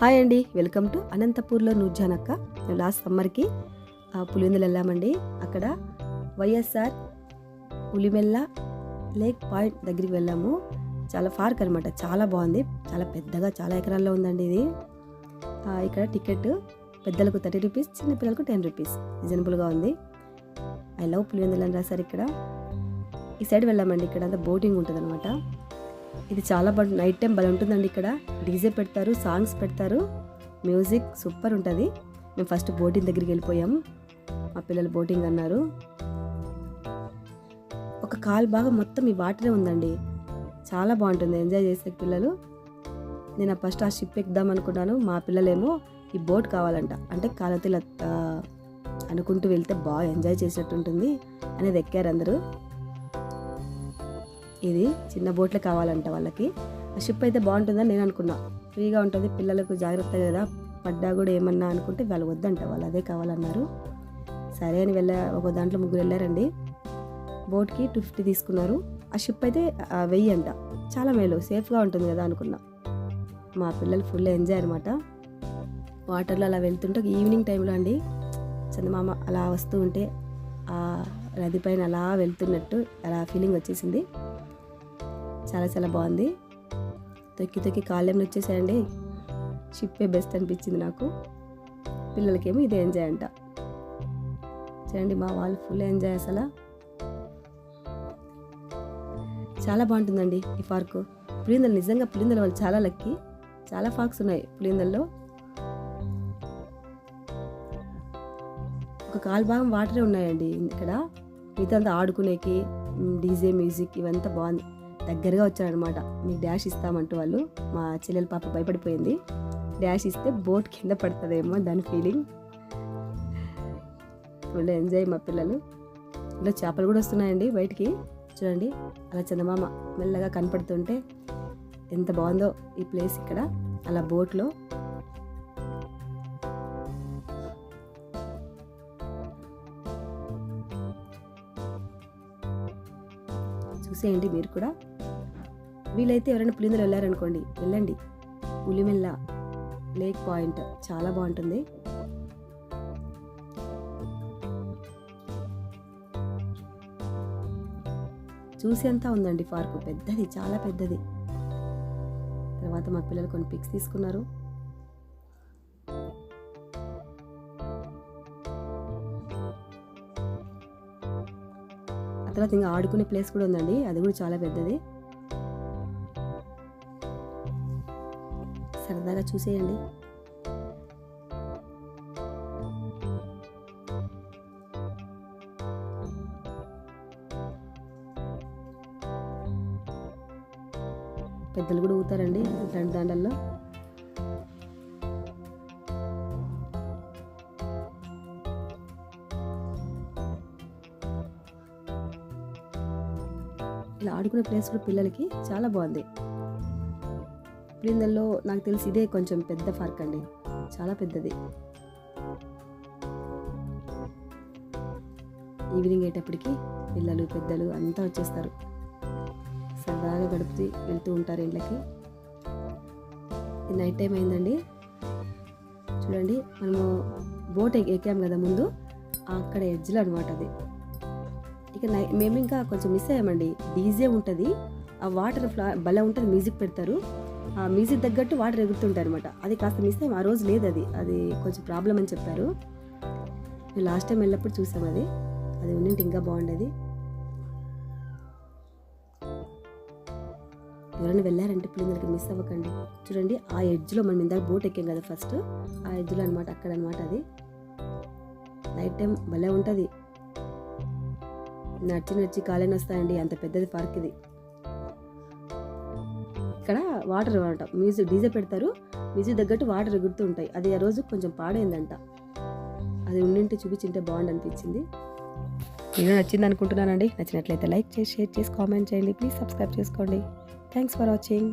Hi అండి welcome to అనంతపూర్లో నూర్జానక్క మేము లాస్ట్ సమ్మర్కి ఆ, పులివెందులు వెళ్ళామండి. అక్కడ వైఎస్ఆర్ పులిమెల్ల లేక్ పాయింట్ దగ్గరికి వెళ్ళాము. చాలా పార్క్ అనమాట చాలా బాగుంది. చాలా పెద్దగా చాలా ఎకరాల్లో ఉందండి ఇది. ఇక్కడ టికెట్ పెద్దలకు థర్టీ రూపీస్ చిన్నపిల్లలకు టెన్ రూపీస్. రీజనబుల్గా ఉంది. ఐ లవ్ పులివెందులు అని రాశారు ఇక్కడ. ఈ సైడ్ వెళ్ళామండి ఇక్కడ అంతా బోటింగ్ ఉంటుంది ఇది చాలా బాగుంటుంది నైట్ టైం భలే ఉంటుందండి ఇక్కడ. డీజే పెడతారు సాంగ్స్ పెడతారు. మ్యూజిక్ సూపర్ ఉంటుంది. మేము ఫస్ట్ బోటింగ్ దగ్గరికి వెళ్ళిపోయాము మా పిల్లలు బోటింగ్ అన్నారు. ఒక కాల్ బాగా మొత్తం ఈ వాటరే ఉందండి. చాలా బాగుంటుంది. ఎంజాయ్ చేసే పిల్లలు. నేను ఫస్ట్ ఆ షిప్ ఎక్కుదాం అనుకున్నాను. మా పిల్లలేమో ఈ బోట్ కావాలంట. అంటే కాలతీల అనుకుంటూ వెళ్తే బాగా ఎంజాయ్ చేసినట్టు ఉంటుంది అనేది ఎక్కారు అందరూ. ఇది చిన్న బోట్లే కావాలంట వాళ్ళకి. ఆ షిప్ అయితే బాగుంటుందని నేను అనుకున్నా. ఫ్రీగా ఉంటుంది పిల్లలకు జాగ్రత్త కదా. పడ్డా కూడా ఏమన్నా అనుకుంటే వాళ్ళు వద్దంట వాళ్ళు అదే కావాలన్నారు. సరే అని వెళ్ళా ఒక దాంట్లో ముగ్గురు వెళ్ళారండి. బోట్కి టూ ఫిఫ్టీ తీసుకున్నారు. ఆ షిప్ అయితే వెయ్యి అంట. చాలా మేలు సేఫ్గా ఉంటుంది కదా అనుకున్నా. మా పిల్లలు ఫుల్ ఎంజాయ్ అనమాట వాటర్లో అలా వెళ్తుంటే ఈవినింగ్ టైంలో అండి చందమామ అలా వస్తూ ఉంటే ఆ నది పైన అలా వెళ్తున్నట్టు అలా ఫీలింగ్ వచ్చేసింది. చాలా చాలా బాగుంది. తొక్కి తొక్కి కాళ్ళేమని వచ్చేసాయండి. షిప్పే బెస్ట్ అనిపించింది నాకు. పిల్లలకేమో ఇదే ఎంజాయ్ అంట. చూడండి మా వాళ్ళు ఫుల్ ఎంజాయ్ అసలు. చాలా బాగుంటుందండి ఈ పార్కు. పులిందలు నిజంగా పులిందల వాళ్ళు చాలా లక్కీ. చాలా పార్క్స్ ఉన్నాయి పులిందల్లో. ఒక కాలు భాగం వాటరే ఉన్నాయండి ఇక్కడ. మిగతా అంతా ఆడుకునేకి డీజే మ్యూజిక్ ఇవంతా బాగుంది. దగ్గరగా వచ్చారనమాట మీకు డాష్ ఇస్తామంటూ వాళ్ళు. మా చెల్లెల పాప భయపడిపోయింది. డాష్ ఇస్తే బోట్ కింద పడుతుందేమో దాని ఫీలింగ్ ఫుల్ ఎంజాయ్ మా పిల్లలు. ఇలా చేపలు కూడా వస్తున్నాయండి బయటికి. చూడండి అలా చందమామ మెల్లగా కనపడుతుంటే ఎంత బాగుందో ఈ ప్లేస్ ఇక్కడ. అలా బోట్లో. చూసేయండి మీరు కూడా. వీలైతే ఎవరైనా పులిందులు వెళ్ళారనుకోండి వెళ్ళండి. పులిమెల్ల లేక్ పాయింట్ చాలా బాగుంటుంది. చూసేంత ఉందండి పార్కు పెద్దది చాలా పెద్దది. తర్వాత మా పిల్లలు కొన్ని పిక్స్ తీసుకున్నారు. ఆ తర్వాత ఇంకా ఆడుకునే ప్లేస్ కూడా ఉందండి అది కూడా చాలా పెద్దది. సరదాగా చూసేయండి. పెద్దలు కూడా ఊతారండి ఇట్లాంటి దాండల్లో. ఇలా ఆడుకునే ప్లేస్ కూడా పిల్లలకి చాలా బాగుంది. ప్రిందల్లో నాకు తెలిసి ఇదే కొంచెం పెద్ద పార్క్ అండి. చాలా పెద్దది. ఈవినింగ్ అయ్యేటప్పటికి పిల్లలు పెద్దలు అంతా వచ్చేస్తారు. సరదాగా గడుపుతూ వెళ్తూ ఉంటారు ఇళ్ళకి నైట్ టైం అయిందండి. చూడండి మనము బోట్ ఎక్కాం కదా ముందు. అక్కడ ఎడ్జ్లో అనమాట అది. ఇక నై మేము ఇంకా కొంచెం మిస్ అయ్యామండి. డీజే ఉంటుంది. ఆ వాటర్ ఫ్లా భలే ఉంటుంది మ్యూజిక్ పెడతారు. మ్యూజిక్ తగ్గట్టు వాటర్ ఎగురుతుంటాయి అనమాట అది కాస్త మిస్ అయ్యి. ఆ రోజు లేదు అది. అది కొంచెం ప్రాబ్లం అని చెప్పారు. నేను లాస్ట్ టైం వెళ్ళినప్పుడు చూసాం అది. అది ఉన్నింటి ఇంకా బాగుండేది. ఎవరైనా వెళ్ళారంటే పిల్లలకి మిస్ అవ్వకండి. చూడండి ఆ ఎడ్జ్లో మనం ఇందాక బోట్ ఎక్కాం కదా ఫస్ట్. ఆ ఎడ్జ్లో అనమాట అక్కడ అనమాట అది. నైట్ టైం భలే ఉంటుంది. నడిచి నడిచి కాలేని వస్తాయండి అంత పెద్దది పార్క్ ఇది. వాటర్ అనమాట మ్యూజిక్ డీజే పెడతారు. మ్యూజిక్ తగ్గట్టు వాటర్ ఎగురుతూ ఉంటాయి అది ఆ రోజు కొంచెం పాడైందంట. అది ఉండింటే చూపించింటే బాగుండు అనిపించింది నేను నచ్చింది అనుకుంటున్నానండి నచ్చినట్లయితే లైక్ చేసి షేర్ చేసి కామెంట్ చేయండి. ప్లీజ్ సబ్స్క్రైబ్ చేసుకోండి. Thanks for watching